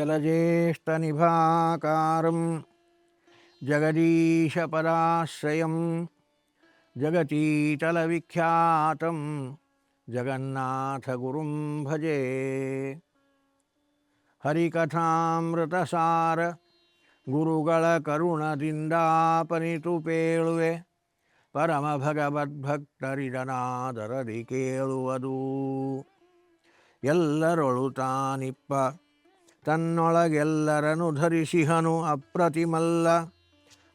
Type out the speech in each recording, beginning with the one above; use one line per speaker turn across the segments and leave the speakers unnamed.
జలజ్యేష్ఠనిభాకారం జగదీశపరాశ్రయం జగతీతలవిఖ్యాతం జగన్నాథగురుం భజే ಹರಿಕಥಾಮೃತಸಾರ ಗುರುಗಳ ಕರುಣದಿಂದಾಪನಿತು ಪೇಳುವೆ ಪರಮ ಭಗವದ್ಭಕ್ತರಿಡನಾದರದಿ ಕೇಳುವುದು ಎಲ್ಲರೊಳು ತಾನಿಪ್ಪ ತನ್ನೊಳಗೆಲ್ಲರನು ಧರಿಸಿಹನು ಅಪ್ರತಿಮಲ್ಲ.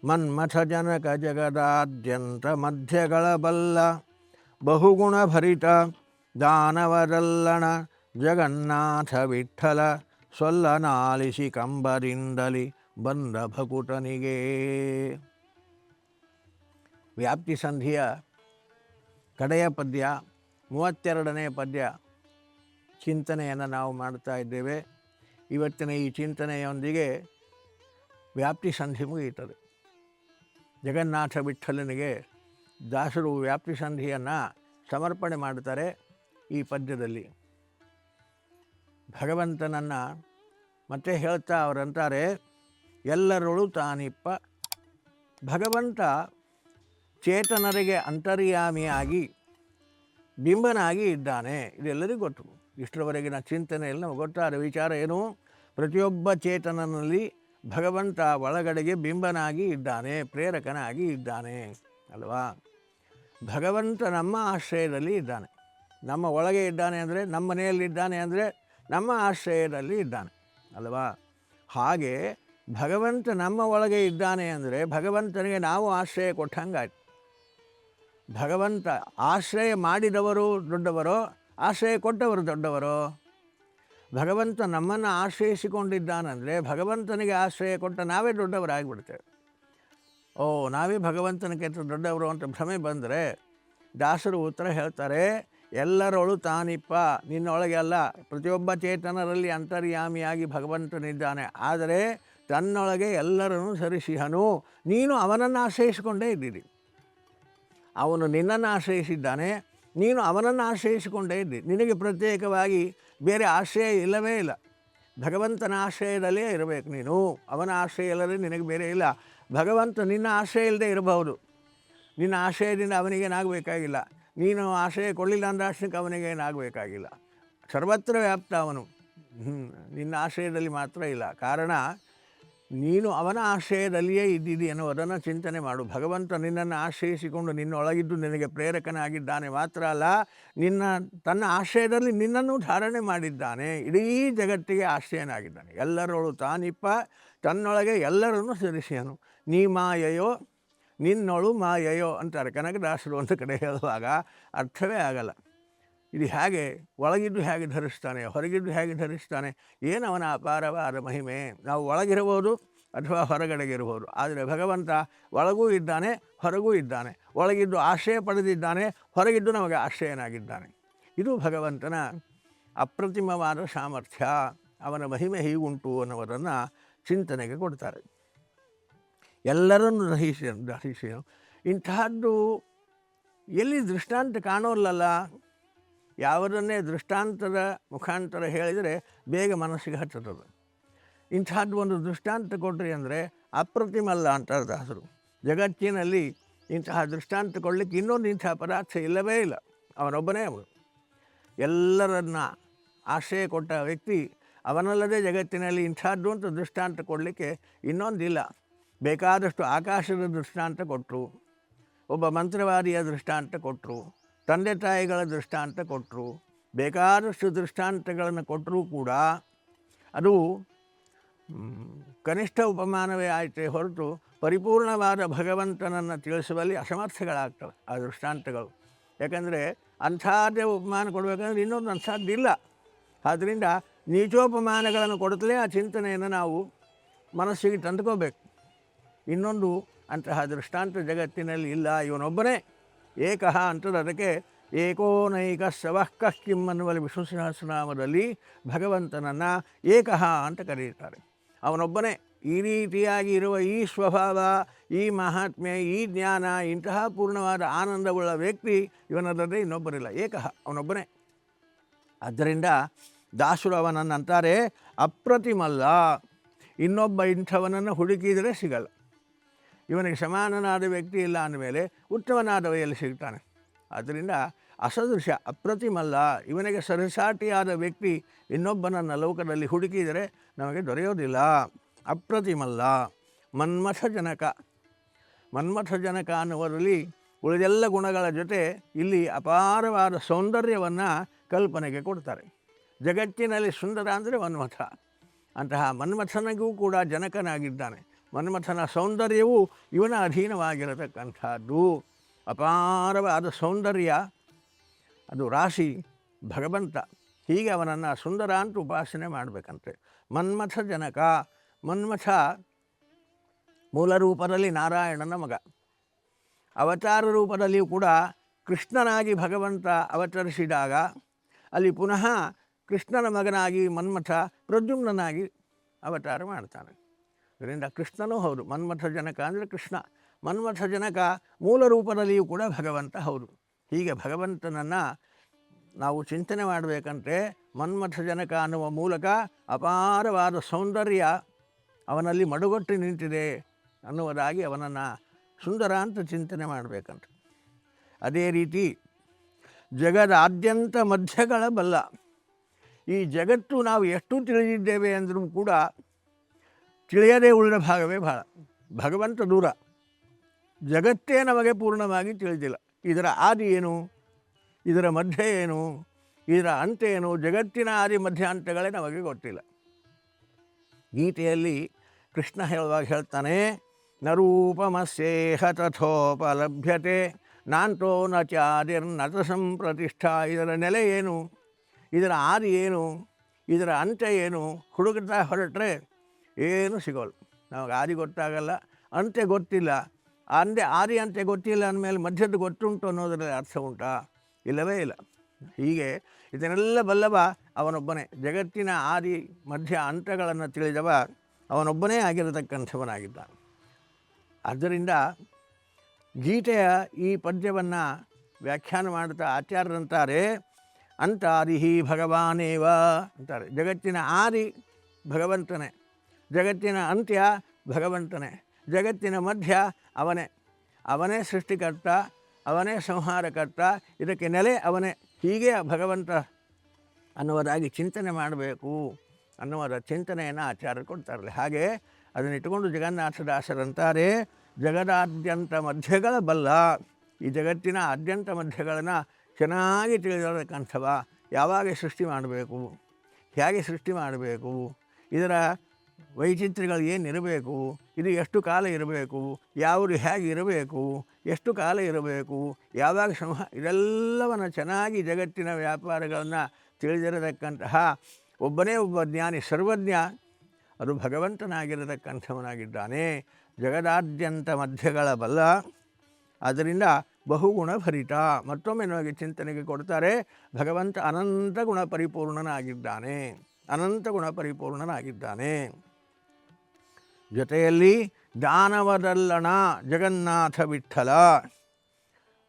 ಮನ್ಮಥ ಜನಕ ಜಗದಾದ್ಯಂತ ಮಧ್ಯಗಳ ಬಲ್ಲ. ಬಹುಗುಣ ಭರಿತ ದಾನವರಲ್ಲಣ ಜಗನ್ನಾಥ ವಿಠಲ ಸೊಲ್ಲನಾಲಿಸಿ ಕಂಬರಿಂದಲಿ ಬಂದ ಭಕುಟನಿಗೆ. ವ್ಯಾಪ್ತಿ ಸಂಧಿಯ ಕಡೆಯ ಪದ್ಯ, ಮೂವತ್ತೆರಡನೇ ಪದ್ಯ ಚಿಂತನೆಯನ್ನು ನಾವು ಮಾಡ್ತಾ ಇದ್ದೇವೆ. ಇವತ್ತಿನ ಈ ಚಿಂತನೆಯೊಂದಿಗೆ ವ್ಯಾಪ್ತಿ ಸಂಧಿ ಮುಗಿಯುತ್ತದೆ ಜಗನ್ನಾಥ ವಿಠಲನಿಗೆ ದಾಸರು ವ್ಯಾಪ್ತಿ ಸಂಧಿಯನ್ನು ಸಮರ್ಪಣೆ ಮಾಡುತ್ತಾರೆ ಈ ಪದ್ಯದಲ್ಲಿ. ಭಗವಂತನನ್ನು ಮತ್ತೆ ಹೇಳ್ತಾ ಅವರಂತಾರೆ, ಎಲ್ಲರೊಳು ತಾನಿಪ್ಪ. ಭಗವಂತ ಚೇತನರಿಗೆ ಅಂತರ್ಯಾಮಿಯಾಗಿ ಬಿಂಬನಾಗಿ ಇದ್ದಾನೆ, ಇದೆಲ್ಲರಿಗೂ ಗೊತ್ತು. ಇಷ್ಟರವರೆಗಿನ ಚಿಂತನೆಯಲ್ಲಿ ಗೊತ್ತಾದ ವಿಚಾರ ಏನು? ಪ್ರತಿಯೊಬ್ಬ ಚೇತನನಲ್ಲಿ ಭಗವಂತ ಒಳಗಡೆಗೆ ಬಿಂಬನಾಗಿ ಇದ್ದಾನೆ, ಪ್ರೇರಕನಾಗಿ ಇದ್ದಾನೆ, ಅಲ್ವಾ? ಭಗವಂತ ನಮ್ಮ ಆಶ್ರಯದಲ್ಲಿ ಇದ್ದಾನೆ. ನಮ್ಮ ಒಳಗೆ ಇದ್ದಾನೆ ಅಂದರೆ, ನಮ್ಮ ಮನೆಯಲ್ಲಿದ್ದಾನೆ ಅಂದರೆ, ನಮ್ಮ ಆಶ್ರಯದಲ್ಲಿ ಇದ್ದಾನೆ, ಅಲ್ವಾ? ಹಾಗೆ ಭಗವಂತ ನಮ್ಮ ಒಳಗೆ ಇದ್ದಾನೆ ಅಂದರೆ, ಭಗವಂತನಿಗೆ ನಾವು ಆಶ್ರಯ ಕೊಟ್ಟಂಗಾಯ್ತು. ಭಗವಂತ ಆಶ್ರಯ ಮಾಡಿದವರು ದೊಡ್ಡವರೋ ಆಶ್ರಯ ಕೊಟ್ಟವರು ದೊಡ್ಡವರು. ಭಗವಂತ ನಮ್ಮನ್ನು ಆಶ್ರಯಿಸಿಕೊಂಡಿದ್ದಾನಂದರೆ ಭಗವಂತನಿಗೆ ಆಶ್ರಯ ಕೊಟ್ಟ ನಾವೇ ದೊಡ್ಡವರಾಗಿಬಿಡ್ತೇವೆ. ಓ, ನಾವೇ ಭಗವಂತನಕ್ಕಿಂತ ದೊಡ್ಡವರು ಅಂತ ಭ್ರಮೆ ಬಂದರೆ ದಾಸರು ಉತ್ತರ ಹೇಳ್ತಾರೆ, ಎಲ್ಲರೊಳು ತಾನಿಪ್ಪ, ನಿನ್ನೊಳಗೆ ಅಲ್ಲ, ಪ್ರತಿಯೊಬ್ಬ ಚೇತನರಲ್ಲಿ ಅಂತರ್ಯಾಮಿಯಾಗಿ ಭಗವಂತನಿದ್ದಾನೆ, ಆದರೆ ತನ್ನೊಳಗೆ ಎಲ್ಲರನ್ನು ಸರಿಸಿಹನು, ನೀನು ಅವನನ್ನು ಆಶ್ರಯಿಸಿಕೊಂಡೇ ಇದ್ದೀರಿ. ಅವನು ನಿನ್ನನ್ನು ಆಶ್ರಯಿಸಿದ್ದಾನೆ ನೀನು ಅವನನ್ನು ಆಶ್ರಯಿಸಿಕೊಂಡೇ ಇದ್ದಿ. ನಿನಗೆ ಪ್ರತ್ಯೇಕವಾಗಿ ಬೇರೆ ಆಶ್ರಯ ಇಲ್ಲವೇ ಇಲ್ಲ. ಭಗವಂತನ ಆಶ್ರಯದಲ್ಲೇ ಇರಬೇಕು ನೀನು. ಅವನ ಆಶ್ರಯ ಇಲ್ಲದೆ ನಿನಗೆ ಬೇರೆ ಇಲ್ಲ. ಭಗವಂತ ನಿನ್ನ ಆಶ್ರಯ ಇಲ್ಲದೆ ಇರಬಹುದು. ನಿನ್ನ ಆಶ್ರಯದಿಂದ ಅವನಿಗೇನಾಗಬೇಕಾಗಿಲ್ಲ. ನೀನು ಆಶ್ರಯ ಕೊಡಲಿಲ್ಲ ಅಂದ ಅಷ್ಟಕ್ಕೆ ಅವನಿಗೇನಾಗಬೇಕಾಗಿಲ್ಲ. ಸರ್ವತ್ರ ವ್ಯಾಪ್ತ ಅವನು. ನಿನ್ನ ಆಶ್ರಯದಲ್ಲಿ ಮಾತ್ರ ಇಲ್ಲ. ಕಾರಣ ನೀನು ಅವನ ಆಶ್ರಯದಲ್ಲಿಯೇ ಇದ್ದಿದ್ದಿ ಎನ್ನುವುದನ್ನು ಚಿಂತನೆ ಮಾಡು. ಭಗವಂತ ನಿನ್ನನ್ನು ಆಶ್ರಯಿಸಿಕೊಂಡು ನಿನ್ನೊಳಗಿದ್ದು ನಿನಗೆ ಪ್ರೇರಕನಾಗಿದ್ದಾನೆ ಮಾತ್ರ ಅಲ್ಲ, ನಿನ್ನ, ತನ್ನ ಆಶ್ರಯದಲ್ಲಿ ನಿನ್ನನ್ನು ಧಾರಣೆ ಮಾಡಿದ್ದಾನೆ. ಇಡೀ ಜಗತ್ತಿಗೆ ಆಶ್ರಯನಾಗಿದ್ದಾನೆ. ಎಲ್ಲರೊಳು ತಾನಿಪ್ಪ, ತನ್ನೊಳಗೆ ಎಲ್ಲರನ್ನು ಸೇರಿಸಿಯನು. ನೀ ಮಾಯೆಯೋ, ನಿನ್ನೊಳು ಮಾಯೆಯೋ ಅಂತಾರೆ. ಕನಕದಾಸರು ಒಂದು ಕಡೆ ಹೇಳುವಾಗ ಅರ್ಥವೇ ಆಗಲ್ಲ. ಇದು ಹೇಗೆ ಒಳಗಿದ್ದು ಹೇಗೆ ಧರಿಸ್ತಾನೆ ಹೊರಗಿದ್ದು ಹೇಗೆ ಧರಿಸ್ತಾನೆ ಏನು ಅವನ ಅಪಾರವಾದ ಮಹಿಮೆ? ನಾವು ಒಳಗಿರಬಹುದು ಅಥವಾ ಹೊರಗಡೆಗಿರಬಹುದು ಆದರೆ ಭಗವಂತ ಒಳಗೂ ಇದ್ದಾನೆ ಹೊರಗೂ ಇದ್ದಾನೆ. ಒಳಗಿದ್ದು ಆಶ್ರಯ ಪಡೆದಿದ್ದಾನೆ ಹೊರಗಿದ್ದು ನಮಗೆ ಆಶ್ರಯನಾಗಿದ್ದಾನೆ. ಇದು ಭಗವಂತನ ಅಪ್ರತಿಮವಾದ ಸಾಮರ್ಥ್ಯ. ಅವನ ಮಹಿಮೆ ಹೀಗುಂಟು ಅನ್ನೋದನ್ನು ಚಿಂತನೆಗೆ ಕೊಡ್ತಾರೆ. ಎಲ್ಲರನ್ನು ದಹಿಸಿ ದಹಿಸಿ. ಇಂತಹದ್ದು ಎಲ್ಲಿ ದೃಷ್ಟಾಂತ ಕಾಣೋಲ್ಲಲ್ಲ? ಯಾವುದನ್ನೇ ದೃಷ್ಟಾಂತದ ಮುಖಾಂತರ ಹೇಳಿದರೆ ಬೇಗ ಮನಸ್ಸಿಗೆ ಹಚ್ಚುತ್ತದೆ. ಇಂಥದ್ದು ಒಂದು ದೃಷ್ಟಾಂತ ಕೊಡ್ರಿ ಅಂದರೆ ಅಪ್ರತಿಮಲ್ಲ ಅಂತ ದಾಸರು ಜಗತ್ತಿನಲ್ಲಿ ಇಂತಹ ದೃಷ್ಟಾಂತ ಕೊಡಲಿಕ್ಕೆ ಇನ್ನೊಂದು ಇಂಥ ಪದಾರ್ಥ ಇಲ್ಲವೇ ಇಲ್ಲ. ಅವನೊಬ್ಬನೇ ಅವನು. ಎಲ್ಲರನ್ನ ಆಶ್ರಯ ಕೊಟ್ಟ ವ್ಯಕ್ತಿ ಅವನಲ್ಲದೆ ಜಗತ್ತಿನಲ್ಲಿ ಇಂಥದ್ದು ಅಂತ ದೃಷ್ಟಾಂತ ಕೊಡಲಿಕ್ಕೆ ಇನ್ನೊಂದಿಲ್ಲ. ಬೇಕಾದಷ್ಟು ಆಕಾಶದ ದೃಷ್ಟಾಂತ ಕೊಟ್ಟರು. ಒಬ್ಬ ಮಂತ್ರವಾದಿಯ ದೃಷ್ಟಾಂತ ಕೊಟ್ಟರು. ತಂದೆ ತಾಯಿಗಳ ದೃಷ್ಟಾಂತ ಕೊಟ್ಟರು, ಬೇಕಾದಷ್ಟು ದೃಷ್ಟಾಂತಗಳನ್ನು ಕೊಟ್ಟರೂ ಕೂಡ ಅದು ಕನಿಷ್ಠ ಉಪಮಾನವೇ ಆಯಿತೇ ಹೊರತು ಪರಿಪೂರ್ಣವಾದ ಭಗವಂತನನ್ನು ತಿಳಿಸುವಲ್ಲಿ ಅಸಮರ್ಥಗಳಾಗ್ತವೆ ಆ ದೃಷ್ಟಾಂತಗಳು. ಯಾಕಂದರೆ ಅಂಥದ್ದೇ ಉಪಮಾನ ಕೊಡಬೇಕಂದ್ರೆ ಇನ್ನೊಂದು ಅಂಥದ್ದಿಲ್ಲ. ಆದ್ದರಿಂದ ನೀಚೋಪಮಾನಗಳನ್ನು ಕೊಡುತ್ತಲೇ ಆ ಚಿಂತನೆಯನ್ನು ನಾವು ಮನಸ್ಸಿಗೆ ತಂದುಕೋಬೇಕು ಇನ್ನೊಂದು ಅಂತಹ ದೃಷ್ಟಾಂತ ಜಗತ್ತಿನಲ್ಲಿ ಇಲ್ಲ, ಇವನೊಬ್ಬನೇ ಏಕಃ ಅಂತದ ಅದಕ್ಕೆ ಏಕೋನೈಕ ಶವಃ ಕಿಮ್ ಅನ್ನುವಲ್ಲಿ ವಿಷ್ಣು ಸಹಸ್ರನಾಮದಲ್ಲಿ ಭಗವಂತನನ್ನು ಏಕಃ ಅಂತ ಕರೆಯುತ್ತಾರೆ. ಅವನೊಬ್ಬನೇ ಈ ರೀತಿಯಾಗಿ ಇರುವ ಈ ಸ್ವಭಾವ, ಈ ಮಹಾತ್ಮೆ ಈ ಜ್ಞಾನ, ಇಂತಹ ಪೂರ್ಣವಾದ ಆನಂದವುಳ್ಳ ವ್ಯಕ್ತಿ ಇವನಲ್ಲದೆ ಇನ್ನೊಬ್ಬರಿಲ್ಲ. ಏಕಃ ಅವನೊಬ್ಬನೇ. ಆದ್ದರಿಂದ ದಾಸರು ಅವನನ್ನು ಅಂತಾರೆ ಅಪ್ರತಿಮಲ್ಲ. ಇನ್ನೊಬ್ಬ ಇಂಥವನನ್ನು ಹುಡುಕಿದರೆ ಸಿಗಲ್ಲ. ಇವನಿಗೆ ಸಮಾನನಾದ ವ್ಯಕ್ತಿ ಇಲ್ಲ ಅಂದಮೇಲೆ ಉತ್ತಮನಾದವ ಎಲ್ಲಿ ಸಿಗ್ತಾನೆ. ಆದ್ದರಿಂದ ಅಸದೃಶ, ಅಪ್ರತಿಮಲ್ಲ, ಇವನಿಗೆ ಸರಸಾಟಿಯಾದ ವ್ಯಕ್ತಿ ಇನ್ನೊಬ್ಬನನ್ನು ಲೋಕದಲ್ಲಿ ಹುಡುಕಿದರೆ ನಮಗೆ ದೊರೆಯೋದಿಲ್ಲ. ಅಪ್ರತಿಮಲ್ಲ ಮನ್ಮಥ ಜನಕ ಮನ್ಮಥ ಜನಕ ಅನ್ನುವರಲ್ಲಿ ಉಳಿದೆಲ್ಲ ಗುಣಗಳ ಜೊತೆ ಇಲ್ಲಿ ಅಪಾರವಾದ ಸೌಂದರ್ಯವನ್ನು ಕಲ್ಪನೆಗೆ ಕೊಡ್ತಾರೆ. ಜಗತ್ತಿನಲ್ಲಿ ಸುಂದರ ಅಂದರೆ ಮನ್ಮಥ. ಅಂತಹ ಮನ್ಮಥನಿಗೂ ಕೂಡ ಜನಕನಾಗಿದ್ದಾನೆ. ಮನ್ಮಥನ ಸೌಂದರ್ಯವು ಇವನ ಅಧೀನವಾಗಿರತಕ್ಕಂಥದ್ದು. ಅಪಾರವಾದ ಸೌಂದರ್ಯ. ಅದು ರಾಶಿ, ಭಗವಂತ. ಹೀಗೆ ಅವನನ್ನು ಸುಂದರ ಅಂತ ಉಪಾಸನೆ ಮಾಡಬೇಕಂತೆ. ಮನ್ಮಥ ಜನಕ. ಮನ್ಮಥ ಮೂಲ ರೂಪದಲ್ಲಿ ನಾರಾಯಣನ ಮಗ. ಅವತಾರ ರೂಪದಲ್ಲಿಯೂ ಕೂಡ ಕೃಷ್ಣನಾಗಿ ಭಗವಂತ ಅವತರಿಸಿದಾಗ ಅಲ್ಲಿ ಪುನಃ ಕೃಷ್ಣನ ಮಗನಾಗಿ ಮನ್ಮಥ ಪ್ರದ್ಯುಮ್ನಾಗಿ ಅವತಾರ ಮಾಡ್ತಾನೆ. ಇದರಿಂದ ಕೃಷ್ಣನೂ ಹೌದು. ಮನ್ಮಥ ಜನಕ ಅಂದರೆ ಕೃಷ್ಣ. ಮನ್ಮಥ ಜನಕ ಮೂಲ ರೂಪದಲ್ಲಿಯೂ ಕೂಡ ಭಗವಂತ ಹೌದು. ಹೀಗೆ ಭಗವಂತನನ್ನು ನಾವು ಚಿಂತನೆ ಮಾಡಬೇಕಂತೆ ಮನ್ಮಥ ಜನಕ ಅನ್ನುವ ಮೂಲಕ ಅಪಾರವಾದ ಸೌಂದರ್ಯ ಅವನಲ್ಲಿ ಮಡುಗಟ್ಟು ನಿಂತಿದೆ ಅನ್ನುವುದಾಗಿ ಅವನನ್ನು ಸುಂದರ ಅಂತ ಚಿಂತನೆ ಮಾಡಬೇಕಂತ. ಅದೇ ರೀತಿ ಜಗದಾದ್ಯಂತ ಮಧ್ಯಗಳ ಬಲ್ಲ ಈ ಜಗತ್ತು ನಾವು ಎಷ್ಟು ತಿಳಿದಿದ್ದೇವೆ ಅಂದರೂ ಕೂಡ ತಿಳಿಯದೇ ಉಳಿದ ಭಾಗವೇ ಭಾಳ. ಭಗವಂತ ದೂರ. ಜಗತ್ತೇ ನಮಗೆ ಪೂರ್ಣವಾಗಿ ತಿಳಿದಿಲ್ಲ. ಇದರ ಆದಿ ಏನು? ಇದರ ಮಧ್ಯೆ ಏನು? ಇದರ ಅಂತ್ಯ ಏನು? ಜಗತ್ತಿನ ಆದಿ ಮಧ್ಯಾಂತಗಳೇ ನಮಗೆ ಗೊತ್ತಿಲ್ಲ. ಗೀತೆಯಲ್ಲಿ ಕೃಷ್ಣ ಹೇಳುವಾಗ ಹೇಳ್ತಾನೆ ನ ರೂಪಮಸ್ಯೇಹ ತಥೋಪಲಭ್ಯತೆ, ನಾಂತೋ ನ ಚಾದಿರ್ನತ ಸಂಪ್ರತಿಷ್ಠಾ. ಇದರ ನೆಲೆ ಏನು? ಇದರ ಆದಿ ಏನು? ಇದರ ಅಂತ್ಯ ಏನು? ಹುಡುಕ್ತಾ ಹೊರಟ್ರೆ ಏನೂ ಸಿಗೋಲ್ಲ. ನಮಗೆ ಆದಿ ಗೊತ್ತಾಗಲ್ಲ. ಅಂತೆ ಗೊತ್ತಿಲ್ಲ. ಅಂದೆ ಆದಿ ಅಂತೆ ಗೊತ್ತಿಲ್ಲ ಅಂದಮೇಲೆ ಮಧ್ಯದ ಗೊತ್ತುಂಟು ಅನ್ನೋದರಲ್ಲಿ ಅರ್ಥ ಉಂಟಾ? ಇಲ್ಲವೇ ಇಲ್ಲ. ಹೀಗೆ ಇದನ್ನೆಲ್ಲ ಬಲ್ಲವ ಅವನೊಬ್ಬನೇ. ಜಗತ್ತಿನ ಆದಿ ಮಧ್ಯ ಅಂತಗಳನ್ನು ತಿಳಿದವ ಅವನೊಬ್ಬನೇ ಆಗಿರತಕ್ಕಂಥವನಾಗಿದ್ದ ಆದ್ದರಿಂದ ಗೀತೆಯ ಈ ಪದ್ಯವನ್ನು ವ್ಯಾಖ್ಯಾನ ಮಾಡುತ್ತಾ ಆಚಾರ್ಯರಂತಾರೆ ಅಂತಾದಿಹಿ ಭಗವಾನೇವ ಅಂತಾರೆ. ಜಗತ್ತಿನ ಆದಿ ಭಗವಂತನೇ. ಜಗತ್ತಿನ ಅಂತ್ಯ ಭಗವಂತನೇ, ಜಗತ್ತಿನ ಮಧ್ಯ ಅವನೇ. ಅವನೇ ಸೃಷ್ಟಿಕರ್ತ, ಅವನೇ ಸಂಹಾರಕರ್ತ, ಇದಕ್ಕೆ ನೆಲೆ ಅವನೇ. ಹೀಗೆ ಭಗವಂತ ಅನ್ನುವುದಾಗಿ ಚಿಂತನೆ ಮಾಡಬೇಕು ಅನ್ನುವುದ ಚಿಂತನೆಯನ್ನು ಆಚಾರ್ಯರು ಕೊಡ್ತಾರಲ್ಲ. ಹಾಗೆ ಅದನ್ನು ಇಟ್ಟುಕೊಂಡು ಜಗನ್ನಾಥದಾಸರಂತಾರೆ ಜಗದಾದ್ಯಂತ ಮಧ್ಯಗಳ ಬಲ್ಲ. ಈ ಜಗತ್ತಿನ ಆದ್ಯಂತ ಮಧ್ಯಗಳನ್ನು ಚೆನ್ನಾಗಿ ತಿಳಿದಿರತಕ್ಕಂಥವ ಯಾವಾಗ ಸೃಷ್ಟಿ ಮಾಡಬೇಕು, ಹೇಗೆ ಸೃಷ್ಟಿ ಮಾಡಬೇಕು, ಇದರ ವೈಚಿತ್ರ್ಯಗಳು ಏನಿರಬೇಕು ಇದು ಎಷ್ಟು ಕಾಲ ಇರಬೇಕು? ಯಾವರು ಹೇಗೆ ಇರಬೇಕು? ಎಷ್ಟು ಕಾಲ ಇರಬೇಕು? ಯಾವಾಗ ಸಂಹ, ಇದೆಲ್ಲವನ್ನು ಚೆನ್ನಾಗಿ ಜಗತ್ತಿನ ವ್ಯಾಪಾರಗಳನ್ನು ತಿಳಿದಿರತಕ್ಕಂತಹ ಒಬ್ಬನೇ ಒಬ್ಬ ಜ್ಞಾನಿ, ಸರ್ವಜ್ಞ, ಅದು ಭಗವಂತನಾಗಿರತಕ್ಕಂಥವನಾಗಿದ್ದಾನೆ. ಜಗದಾದ್ಯಂತ ಮಧ್ಯಗಳ ಬಲ್ಲ ಅದರಿಂದ ಬಹುಗುಣ ಭರಿತ. ಮತ್ತೊಮ್ಮೆ ನಮಗೆ ಚಿಂತನೆಗೆ ಕೊಡ್ತಾರೆ, ಭಗವಂತ ಅನಂತ ಗುಣ ಪರಿಪೂರ್ಣನಾಗಿದ್ದಾನೆ. ಅನಂತ ಗುಣ ಪರಿಪೂರ್ಣನಾಗಿದ್ದಾನೆ. ಜೊತೆಯಲ್ಲಿ ದಾನವದಲ್ಲಣ ಜಗನ್ನಾಥ ವಿಠಲ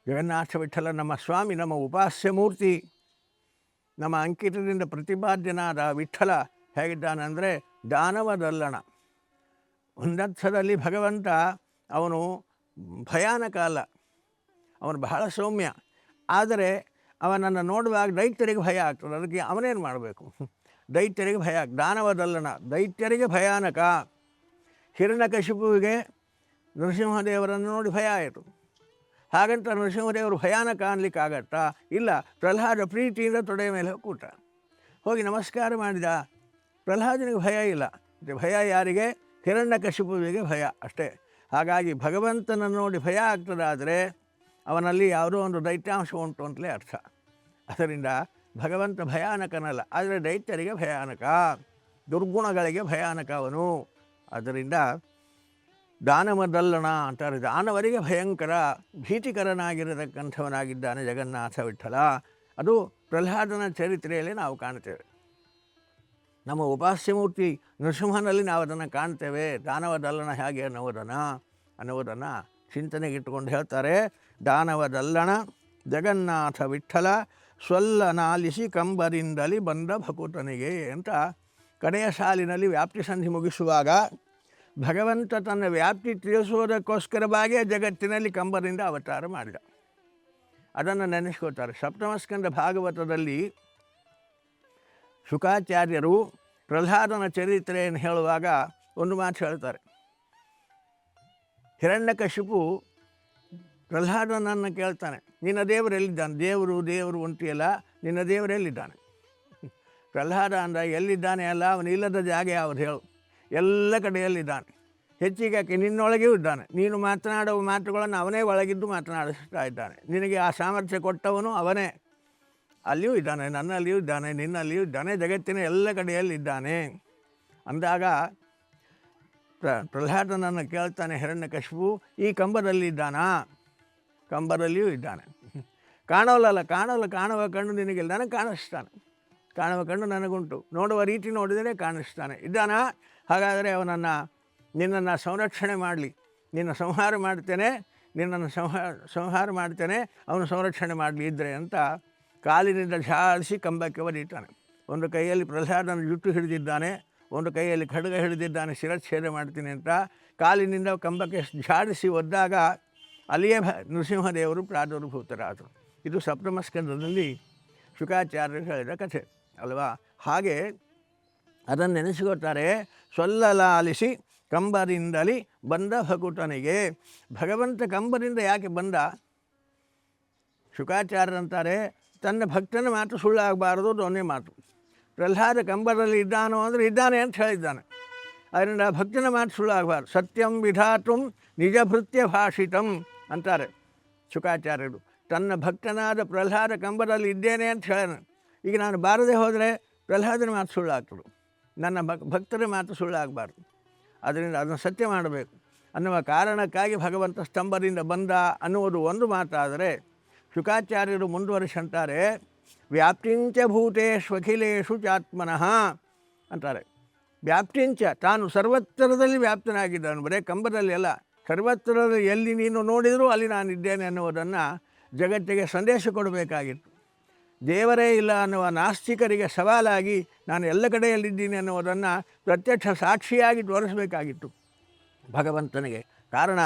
ಜಗನ್ನಾಥ ವಿಠಲ ನಮ್ಮ ಸ್ವಾಮಿ, ನಮ್ಮ ಉಪಾಸ್ಯ ಮೂರ್ತಿ. ನಮ್ಮ ಅಂಕಿತದಿಂದ ಪ್ರತಿಪಾದ್ಯನಾದ ವಿಠಲ ಹೇಗಿದ್ದಾನೆಂದರೆ ದಾನವದಲ್ಲಣ ಒಂದರ್ಥದಲ್ಲಿ ಭಗವಂತ ಅವನು ಭಯಾನಕ ಅಲ್ಲ. ಅವನು ಬಹಳ ಸೌಮ್ಯ. ಆದರೆ ಅವನನ್ನು ನೋಡುವಾಗ ದೈತ್ಯರಿಗೆ ಭಯ ಆಗ್ತದೆ. ಅದಕ್ಕೆ ಅವನೇನು ಮಾಡಬೇಕು? ದೈತ್ಯರಿಗೆ ಭಯ ದಾನವದಲ್ಲಣ ದೈತ್ಯರಿಗೆ ಭಯಾನಕ. ಹಿರಣ್ಯಕಶಿಪುವಿಗೆ ನರಸಿಂಹದೇವರನ್ನು ನೋಡಿ ಭಯ ಆಯಿತು. ಹಾಗಂತ ನರಸಿಂಹದೇವರು ಭಯಾನಕ ಅನ್ಲಿಕ್ಕಾಗತ್ತಾ ಇಲ್ಲ, ಪ್ರಹ್ಲಾದ ಪ್ರೀತಿಯಿಂದ ತೊಡೆಯ ಮೇಲೆ ಕೂಟ ಹೋಗಿ ನಮಸ್ಕಾರ ಮಾಡಿದ. ಪ್ರಹ್ಲಾದನಿಗೆ ಭಯ ಇಲ್ಲ. ಭಯ ಯಾರಿಗೆ? ಹಿರಣ್ಯಕಶಿಪುವಿಗೆ ಭಯ ಅಷ್ಟೇ. ಹಾಗಾಗಿ ಭಗವಂತನನ್ನು ನೋಡಿ ಭಯ ಆಗ್ತದಾದರೆ ಅವನಲ್ಲಿ ಯಾವುದೋ ಒಂದು ದೈತ್ಯಾಂಶ ಉಂಟು ಅಂತಲೇ ಅರ್ಥ. ಅದರಿಂದ ಭಗವಂತ ಭಯಾನಕನಲ್ಲ, ಆದರೆ ದೈತ್ಯರಿಗೆ ಭಯಾನಕ, ದುರ್ಗುಣಗಳಿಗೆ ಭಯಾನಕ ಅವನು. ಅದರಿಂದ ದಾನವದಲ್ಲಣ ಅಂತಾರೆ ದಾನವರಿಗೆ ಭಯಂಕರ ಭೀತಿಕರನಾಗಿರತಕ್ಕಂಥವನಾಗಿದ್ದಾನೆ ಜಗನ್ನಾಥ ವಿಠಲ. ಅದು ಪ್ರಹ್ಲಾದನ ಚರಿತ್ರೆಯಲ್ಲಿ ನಾವು ಕಾಣ್ತೇವೆ. ನಮ್ಮ ಉಪಾಸ್ಯಮೂರ್ತಿ ನೃಸಿಂಹನಲ್ಲಿ ನಾವು ಅದನ್ನು ಕಾಣ್ತೇವೆ. ದಾನವದಲ್ಲಣ ಹೇಗೆ ಅನ್ನುವುದನ್ನು ಅನ್ನುವುದನ್ನು ಚಿಂತನೆಗಿಟ್ಟುಕೊಂಡು ಹೇಳ್ತಾರೆ. ದಾನವದಲ್ಲಣ, ಜಗನ್ನಾಥ ವಿಠಲ ಸ್ವಲ್ಲನಾಲಿಸಿ ಕಂಬರಿಂದಲಿ ಬಂದ ಭಕುತನಿಗೆ ಅಂತ ಕಡೆಯ ಸಾಲಿನಲ್ಲಿ ವ್ಯಾಪ್ತಿ ಸಂಧಿ ಮುಗಿಸುವಾಗ ಭಗವಂತ ತನ್ನ ವ್ಯಾಪ್ತಿ ತಿಳಿಸುವುದಕ್ಕೋಸ್ಕರವಾಗಿಯೇ ಜಗತ್ತಿನಲ್ಲಿ ಕಂಬರಿಂದ ಅವತಾರ ಮಾಡಿದ. ಅದನ್ನು ನೆನೆಸ್ಕೋತಾರೆ ಸಪ್ತಮಸ್ಕಂದ ಭಾಗವತದಲ್ಲಿ ಶುಕಾಚಾರ್ಯರು ಪ್ರಹ್ಲಾದನ ಚರಿತ್ರೆಯನ್ನು ಹೇಳುವಾಗ ಒಂದು ಮಾತು ಹೇಳ್ತಾರೆ. ಹಿರಣ್ಯಕಶಿಪು ಪ್ರಹ್ಲಾದನನ್ನು ಕೇಳ್ತಾನೆ. ನಿನ್ನ ದೇವರೆಲ್ಲಿದ್ದಾನೆ ದೇವರು ದೇವರು ಅಂತೀಯಲ್ಲ ನಿನ್ನ ದೇವರು ಎಲ್ಲಿದ್ದಾನೆ? ಪ್ರಹ್ಲಾದ ಅಂದ, ಎಲ್ಲಿದ್ದಾನೆ? ಅಲ್ಲ, ಅವನು ಇಲ್ಲದ ಜಾಗ ಯಾವುದು ಹೇಳು. ಎಲ್ಲ ಕಡೆಯಲ್ಲಿದ್ದಾನೆ. ಹೆಚ್ಚಿಗೆ ನಿನ್ನೊಳಗೂ ಇದ್ದಾನೆ. ನೀನು ಮಾತನಾಡುವ ಮಾತುಗಳನ್ನು ಅವನೇ ಒಳಗಿದ್ದು ಮಾತನಾಡಿಸ್ತಾ ಇದ್ದಾನೆ. ನಿನಗೆ ಆ ಸಾಮರ್ಥ್ಯ ಕೊಟ್ಟವನು ಅವನೇ. ಅಲ್ಲಿಯೂ ಇದ್ದಾನೆ, ನನ್ನಲ್ಲಿಯೂ ಇದ್ದಾನೆ, ನಿನ್ನಲ್ಲಿಯೂ ಇದ್ದಾನೆ, ಜಗತ್ತಿನ ಎಲ್ಲ ಕಡೆಯಲ್ಲಿದ್ದಾನೆ. ಅಂದಾಗ ಪ್ರ, ಪ್ರಹ್ಲಾದನನ್ನು ಕೇಳ್ತಾನೆ ಹಿರಣ್ಯಕಶಿಪು ಈ ಕಂಬದಲ್ಲಿದ್ದಾನಾ? ಕಂಬದಲ್ಲಿಯೂ ಇದ್ದಾನೆ. ಕಾಣೋಲ್ಲಲ್ಲ, ಕಾಣೋಲ್ಲ, ಕಾಣುವ ಕಣ್ಣು ನಿನಗಿಲ್ಲ. ನನಗೆ ಕಾಣಿಸ್ತಾನೆ. ಕಾಣುವ ಕಣ್ಣು ನನಗುಂಟು. ನೋಡುವ ರೀತಿ ನೋಡಿದರೆ ಕಾಣಿಸ್ತಾನೆ. ಇದ್ದಾನ? ಹಾಗಾದರೆ ಅವನನ್ನು ನಿನ್ನನ್ನು ಸಂರಕ್ಷಣೆ ಮಾಡಲಿ. ನಿನ್ನ ಸಂಹಾರ ಮಾಡ್ತೇನೆ. ನಿನ್ನನ್ನು ಸಂಹಾರ ಸಂಹಾರ ಮಾಡ್ತೇನೆ. ಅವನು ಸಂರಕ್ಷಣೆ ಮಾಡಲಿ ಇದ್ದರೆ ಅಂತ ಕಾಲಿನಿಂದ ಝಾಡಿಸಿ ಕಂಬಕ್ಕೆ ಒದೀತಾನೆ ಒಂದು ಕೈಯಲ್ಲಿ ಪ್ರಹ್ಲಾದನ ಜುಟ್ಟು ಹಿಡಿದಿದ್ದಾನೆ. ಒಂದು ಕೈಯಲ್ಲಿ ಖಡ್ಗ ಹಿಡಿದಿದ್ದಾನೆ. ಶಿರಚ್ಛೇದ ಮಾಡ್ತೀನಿ ಅಂತ ಕಾಲಿನಿಂದ ಕಂಬಕ್ಕೆ ಝಾಡಿಸಿ ಒದ್ದಾಗ ಅಲ್ಲಿಯೇ ನೃಸಿಂಹದೇವರು ಪ್ರಾದುರ್ಭೂತರಾದರು. ಇದು ಸಪ್ತಮಸ್ಕಂದದಲ್ಲಿ ಶುಕಾಚಾರ್ಯರು ಹೇಳಿದ ಕಥೆ. ಅಲ್ವಾ? ಹಾಗೆ ಅದನ್ನು ನೆನೆಸಿಕೊಳ್ತಾರೆ ಸೊಲ್ಲಲಾಲಿಸಿ ಕಂಬದಿಂದಲಿ ಬಂದ ಭಕುಟನಿಗೆ. ಭಗವಂತ ಕಂಬದಿಂದ ಯಾಕೆ ಬಂದ? ಶುಕಾಚಾರ್ಯರಂತಾರೆ ತನ್ನ ಭಕ್ತನ ಮಾತು ಸುಳ್ಳಾಗಬಾರದು, ದೊನ್ನೆ ಮಾತು. ಪ್ರಹ್ಲಾದ ಕಂಬದಲ್ಲಿ ಇದ್ದಾನೋ ಅಂದರೆ ಇದ್ದಾನೆ ಅಂತ ಹೇಳಿದ್ದಾನೆ. ಅದರಿಂದ ಭಕ್ತನ ಮಾತು ಸುಳ್ಳಾಗಬಾರ್ದು. ಸತ್ಯಂ ವಿಧಾತುಂ ನಿಜಭೃತ್ಯ ಭಾಷಿತಂ ಅಂತಾರೆ ಶುಕಾಚಾರ್ಯರು. ತನ್ನ ಭಕ್ತನಾದ ಪ್ರಹ್ಲಾದ ಕಂಬದಲ್ಲಿ ಇದ್ದೇನೆ ಅಂತ ಹೇಳೋಣ. ಈಗ ನಾನು ಬಾರದೆ ಹೋದರೆ ಪ್ರಹ್ಲಾದನ ಮಾತು ಸುಳ್ಳಾಗ್ತದೆ. ನನ್ನ ಭಕ್, ಭಕ್ತರ ಮಾತು ಸುಳ್ಳಾಗಬಾರ್ದು. ಅದರಿಂದ ಅದನ್ನು ಸತ್ಯ ಮಾಡಬೇಕು. ಅನ್ನುವ ಕಾರಣಕ್ಕಾಗಿ ಭಗವಂತ ಸ್ತಂಭದಿಂದ ಬಂದ ಅನ್ನುವುದು ಒಂದು ಮಾತಾದರೆ ಶುಕಾಚಾರ್ಯರು ಮುಂದುವರಿಸಂತಾರೆ ವ್ಯಾಪ್ತಿಂಚ ಭೂತೇಶ್ ಅಖಿಲೇಶು ಚಾತ್ಮನಃ ಅಂತಾರೆ. ವ್ಯಾಪ್ತಿಂಚ, ತಾನು ಸರ್ವತ್ರದಲ್ಲಿ ವ್ಯಾಪ್ತನಾಗಿದ್ದಾನು. ಬರೇ ಕಂಬದಲ್ಲಿ ಅಲ್ಲ, ಸರ್ವತ್ರದಲ್ಲಿ ಎಲ್ಲಿ ನೀನು ನೋಡಿದರೂ ಅಲ್ಲಿ ನಾನಿದ್ದೇನೆ ಅನ್ನುವುದನ್ನು ಜಗತ್ತಿಗೆ ಸಂದೇಶ ಕೊಡಬೇಕಾಗಿತ್ತು. ದೇವರೇ ಇಲ್ಲ ಅನ್ನುವ ನಾಸ್ತಿಕರಿಗೆ ಸವಾಲಾಗಿ ನಾನು ಎಲ್ಲ ಕಡೆಯಲ್ಲಿದ್ದೀನಿ ಅನ್ನುವುದನ್ನು ಪ್ರತ್ಯಕ್ಷ ಸಾಕ್ಷಿಯಾಗಿ ತೋರಿಸಬೇಕಾಗಿತ್ತು. ಭಗವಂತನಿಗೆ ಕಾರಣ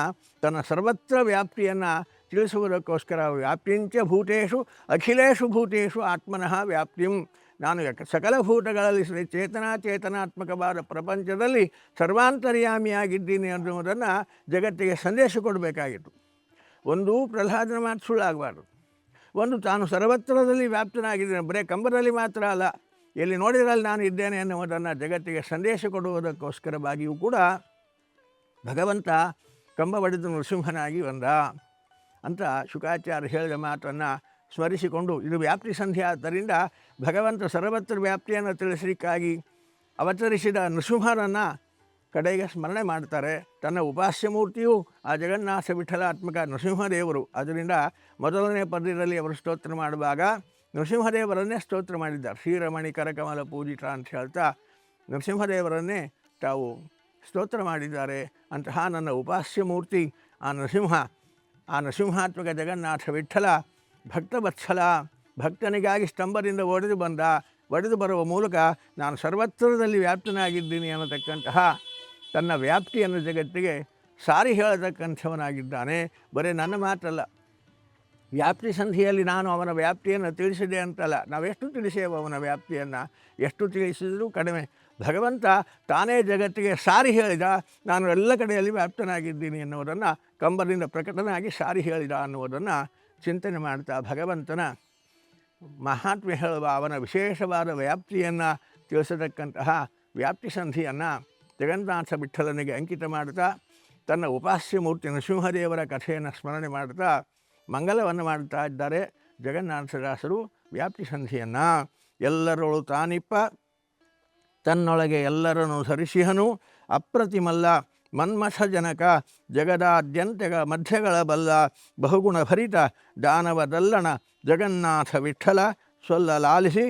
ತನ್ನ ಸರ್ವತ್ರ ವ್ಯಾಪ್ತಿಯನ್ನು ತಿಳಿಸುವುದಕ್ಕೋಸ್ಕರ ವ್ಯಾಪ್ತಿಂಚ ಭೂತೇಶು ಅಖಿಲೇಶು ಭೂತೇಶು ಆತ್ಮನಃ ವ್ಯಾಪ್ತಿಂ. ನಾನು ಸಕಲ ಭೂತಗಳಲ್ಲಿ ಶ್ರೀ ಚೇತನಾಚೇತನಾತ್ಮಕವಾದ ಪ್ರಪಂಚದಲ್ಲಿ ಸರ್ವಾಂತರ್ಯಾಮಿಯಾಗಿದ್ದೀನಿ ಅನ್ನುವುದನ್ನು ಜಗತ್ತಿಗೆ ಸಂದೇಶ ಕೊಡಬೇಕಾಗಿತ್ತು. ಒಂದೂ ಪ್ರಹ್ಲಾದನ ಮಾತು ಸುಳ್ಳಾಗಬಾರ್ದು. ಒಂದು ತಾನು ಸರ್ವತ್ರದಲ್ಲಿ ವ್ಯಾಪ್ತನಾಗಿದ್ದೇನೆ. ಬರೇ ಕಂಬದಲ್ಲಿ ಮಾತ್ರ ಅಲ್ಲ, ಎಲ್ಲಿ ನೋಡಿದ್ರಲ್ಲಿ ನಾನು ಇದ್ದೇನೆ ಎನ್ನುವುದನ್ನು ಜಗತ್ತಿಗೆ ಸಂದೇಶ ಕೊಡುವುದಕ್ಕೋಸ್ಕರವಾಗಿಯೂ ಕೂಡ ಭಗವಂತ ಕಂಬ ಬಡಿದು ನೃಸಿಂಹನಾಗಿ ಬಂದ. ಅಂತ ಶುಕಾಚಾರ್ಯ ಹೇಳಿದ ಮಾತನ್ನು ಸ್ಮರಿಸಿಕೊಂಡು, ಇದು ವ್ಯಾಪ್ತಿ ಸಂಧಿ ಆದ್ದರಿಂದ ಭಗವಂತ ಸರ್ವತ್ರ ವ್ಯಾಪ್ತಿಯನ್ನು ತಿಳಿಸಲಿಕ್ಕಾಗಿ ಅವತರಿಸಿದ ನೃಸಿಂಹನನ್ನು ಕಡೆಗೆ ಸ್ಮರಣೆ ಮಾಡ್ತಾರೆ. ತನ್ನ ಉಪಾಸ್ಯ ಮೂರ್ತಿಯು ಆ ಜಗನ್ನಾಥ ವಿಠಲಾತ್ಮಕ ನೃಸಿಂಹದೇವರು ಅದರಿಂದ ಮೊದಲನೇ ಪದ್ಯದಲ್ಲಿ ಅವರು ಸ್ತೋತ್ರ ಮಾಡುವಾಗ ನೃಸಿಂಹದೇವರನ್ನೇ ಸ್ತೋತ್ರ ಮಾಡಿದ್ದಾರೆ. ಶ್ರೀರಮಣಿ ಕರಕಮಲ ಪೂಜಿತ ಅಂತ ಹೇಳ್ತಾ ನರಸಿಂಹದೇವರನ್ನೇ ತಾವು ಸ್ತೋತ್ರ ಮಾಡಿದ್ದಾರೆ. ಅಂತಹ ನನ್ನ ಉಪಾಸ್ಯ ಮೂರ್ತಿ ಆ ನರಸಿಂಹ, ಆ ನರಸಿಂಹಾತ್ಮಕ ಜಗನ್ನಾಥ ವಿಠಲ ಭಕ್ತವತ್ಸಲ ಭಕ್ತನಿಗಾಗಿ ಸ್ತಂಭದಿಂದ ಒಡೆದು ಬಂದ, ಒಡೆದು ಬರುವ ಮೂಲಕ ನಾನು ಸರ್ವತ್ರದಲ್ಲಿ ವ್ಯಾಪ್ತನಾಗಿದ್ದೀನಿ ಅನ್ನತಕ್ಕಂತಹ ತನ್ನ ವ್ಯಾಪ್ತಿಯನ್ನು ಜಗತ್ತಿಗೆ ಸಾರಿ ಹೇಳತಕ್ಕಂಥವನಾಗಿದ್ದಾನೆ. ಬರೀ ನನ್ನ ಮಾತಲ್ಲ. ವ್ಯಾಪ್ತಿ ಸಂಧಿಯಲ್ಲಿ ನಾನು ಅವನ ವ್ಯಾಪ್ತಿಯನ್ನು ತಿಳಿಸಿದೆ ಅಂತಲ್ಲ. ನಾವೆಷ್ಟು ತಿಳಿಸೇವು ಅವನ ವ್ಯಾಪ್ತಿಯನ್ನು? ಎಷ್ಟು ತಿಳಿಸಿದರೂ ಕಡಿಮೆ. ಭಗವಂತ ತಾನೇ ಜಗತ್ತಿಗೆ ಸಾರಿ ಹೇಳಿದ. ನಾನು ಎಲ್ಲ ಕಡೆಯಲ್ಲಿ ವ್ಯಾಪ್ತನಾಗಿದ್ದೀನಿ ಎನ್ನುವುದನ್ನು, ಕಂಬದಿಂದ ಪ್ರಕಟನಾಗಿ ಸಾರಿ ಹೇಳಿದ ಅನ್ನುವುದನ್ನು ಚಿಂತನೆ ಮಾಡ್ತಾ ಭಗವಂತನ ಮಹಾತ್ಮೆ ಹೇಳುವ ಅವನ ವಿಶೇಷವಾದ ವ್ಯಾಪ್ತಿಯನ್ನು ತಿಳಿಸತಕ್ಕಂತಹ ವ್ಯಾಪ್ತಿ ಸಂಧಿಯನ್ನು ಜಗನ್ನಾಥ ವಿಠಲನಿಗೆ ಅಂಕಿತ ಮಾಡುತ್ತಾ, ತನ್ನ ಉಪಾಸ್ಯ ಮೂರ್ತಿ ನರಸಿಂಹದೇವರ ಕಥೆಯನ್ನು ಸ್ಮರಣೆ ಮಾಡುತ್ತಾ, ಮಂಗಲವನ್ನು ಮಾಡುತ್ತಾ ಇದ್ದಾರೆ ಜಗನ್ನಾಥದಾಸರು ವ್ಯಾಪ್ತಿ ಸಂಧಿಯನ್ನು. ಎಲ್ಲರೊಳು ತಾನಿಪ್ಪ, ತನ್ನೊಳಗೆ ಎಲ್ಲರನ್ನು ಸರಿಸಿಹನು, ಅಪ್ರತಿಮಲ್ಲ ಮನ್ಮಥ ಜನಕ ಮಧ್ಯಗಳ ಬಲ್ಲ ಬಹುಗುಣ ಭರಿತ ದಾನವದಲ್ಲಣ, ಜಗನ್ನಾಥ ವಿಠಲ ಸೊಲ್ಲ ಲಾಲಿಸಿ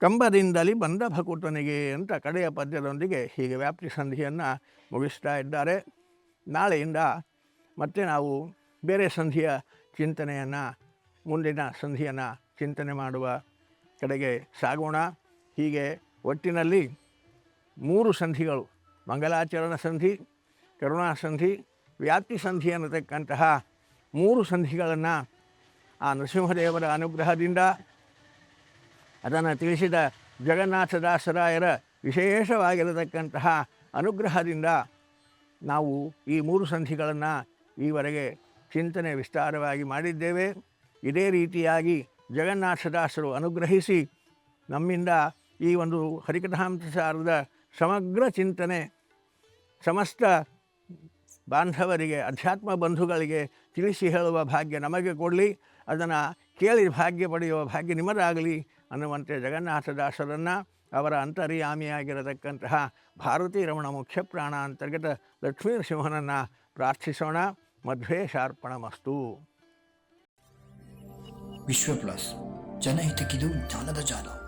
ಕಂಬದಿಂದಲಿ ಬಂದ ಭಕುತನಿಗೆ ಅಂತ ಕಡೆಯ ಪದ್ಯದೊಂದಿಗೆ ಹೀಗೆ ವ್ಯಾಪ್ತಿ ಸಂಧಿಯನ್ನು ಮುಗಿಸ್ತಾ ಇದ್ದಾರೆ. ನಾಳೆಯಿಂದ ಮತ್ತೆ ನಾವು ಬೇರೆ ಸಂಧಿಯ ಚಿಂತನೆಯನ್ನು, ಮುಂದಿನ ಸಂಧಿಯನ್ನು ಚಿಂತನೆ ಮಾಡುವ ಕಡೆಗೆ ಸಾಗೋಣ. ಹೀಗೆ ಒಟ್ಟಿನಲ್ಲಿ ಮೂರು ಸಂಧಿಗಳು, ಮಂಗಲಾಚರಣ ಸಂಧಿ, ಕರುಣಾ ಸಂಧಿ, ವ್ಯಾಪ್ತಿ ಸಂಧಿ ಅನ್ನತಕ್ಕಂತಹ ಮೂರು ಸಂಧಿಗಳನ್ನು ಆ ನರಸಿಂಹದೇವರ ಅನುಗ್ರಹದಿಂದ ಅದನ್ನು ತಿಳಿಸಿದ ಜಗನ್ನಾಥದಾಸರಾಯರ ವಿಶೇಷವಾಗಿರತಕ್ಕಂತಹ ಅನುಗ್ರಹದಿಂದ ನಾವು ಈ ಮೂರು ಸಂಧಿಗಳನ್ನು ಈವರೆಗೆ ಚಿಂತನೆ ವಿಸ್ತಾರವಾಗಿ ಮಾಡಿದ್ದೇವೆ. ಇದೇ ರೀತಿಯಾಗಿ ಜಗನ್ನಾಥದಾಸರು ಅನುಗ್ರಹಿಸಿ ನಮ್ಮಿಂದ ಈ ಒಂದು ಹರಿಕಥಾಂತಸಾರದ ಸಮಗ್ರ ಚಿಂತನೆ ಸಮಸ್ತ ಬಾಂಧವರಿಗೆ, ಅಧ್ಯಾತ್ಮ ಬಂಧುಗಳಿಗೆ ತಿಳಿಸಿ ಹೇಳುವ ಭಾಗ್ಯ ನಮಗೆ ಕೊಡಲಿ. ಅದನ್ನು ಕೇಳಿ ಭಾಗ್ಯ ಪಡೆಯುವ ಭಾಗ್ಯ ನಿಮ್ಮದಾಗಲಿ. ಅನ್ನುವಂತೆ ಜಗನ್ನಾಥದಾಸರನ್ನು ಅವರ ಅಂತರ್ಯಾಮಿಯಾಗಿರತಕ್ಕಂತಹ ಭಾರತೀ ರಮಣ ಮುಖ್ಯ ಪ್ರಾಣ ಅಂತರ್ಗತ ಲಕ್ಷ್ಮೀ ನರಸಿಂಹನನ್ನು ಪ್ರಾರ್ಥಿಸೋಣ. ಮಧ್ವೇ ಶಾರ್ಪಣಮಸ್ತು.
ವಿಶ್ವ ಪ್ಲಸ್ ಜನಹಿತಕ್ಕಿದು ಜಾಲದ ಜಾಲ.